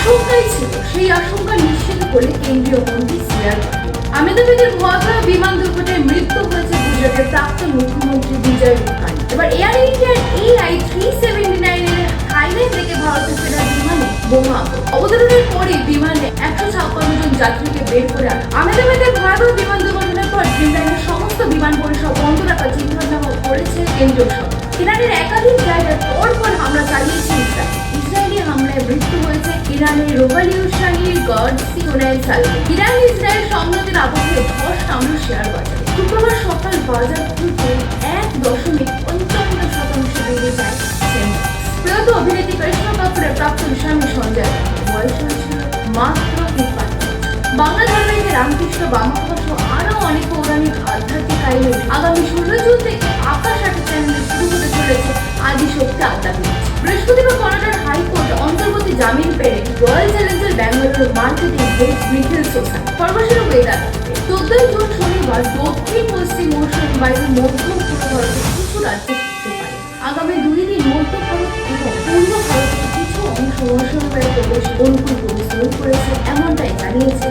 আশঙ্কাই ছিল, সেই আশঙ্কা নিশ্চিত করে কেন্দ্রীয় মন্ত্রী সিআর। পাটিল আহমেদাবাদের ভয়াবহ বিমান দুর্ঘটনায় মৃত্যু হয়েছে গুজরাটের প্রাক্তন মুখ্যমন্ত্রী বিজয় রুপানি। এবার এয়ার ইন্ডিয়ার এই আই থ্রি সেভেন্টি নাইনের থাইল্যান্ড থেকে ভারতে ফেরা বিমানে বোমা অবতরণের পরে বিমানে একশো ছাপ্পান্ন জন যাত্রীকে বের করে আনা। আহমেদাবাদের ভয়াবহ বিমান দুর্ঘটনার পর ড্রিমলাইনের সমস্ত বিমান পরিষেবা বন্ধ রাখার চিন্তাভাবনা করেছে কেন্দ্রীয় সরকার। ইরানের একাধিক জায়গায় পর পর হামলা চালিয়েছে ইরানের রেভলিউশনারি গার্ড সিওনাইল সালমে ইরান ইসরায়েল সংঘাতের আবহে ধস নামল শেয়ার বাজারে। শুক্রবার সকাল বাজার খুলতে এক দশমিক পঞ্চান্ন শতাংশ বেড়ে যায় প্রয়াত অভিনেত্রী করিশ্মা কাপুরের প্রাক্তন স্বামী সঞ্জয় বয়স হয়েছিল মাত্র বাংলা ধারাবাহিকে রামকৃষ্ণ বামাখ্যা সহ আরও অনেক পৌরাণিক আধ্যাত্মিক আইনে আগামী ষোলো জুন থেকে আকাশ আটের চ্যানেলে শুরু হতে চলেছে আদিশক্তি আড্ডা বৃহস্পতিবার অন্তর্বর্তী জামিন পেয়ে Royal Challenger Bangalore marketing head Nikhil Sosa সর্বশেষ ওয়েদার চোদ্দই জুন শনিবার দক্ষিণ পশ্চিম মৌসুমী বায়ু মধ্যম পূর্ব ভারতের কিছু রাজ্যে থাকতে পারে। আগামী দুই দিন মধ্য ভারত এবং পূর্ব ভারতের কিছু অংশ মৌসুমী বায়ু প্রবেশ অনুকূল প্রবেশ করেছে, এমনটাই জানিয়েছে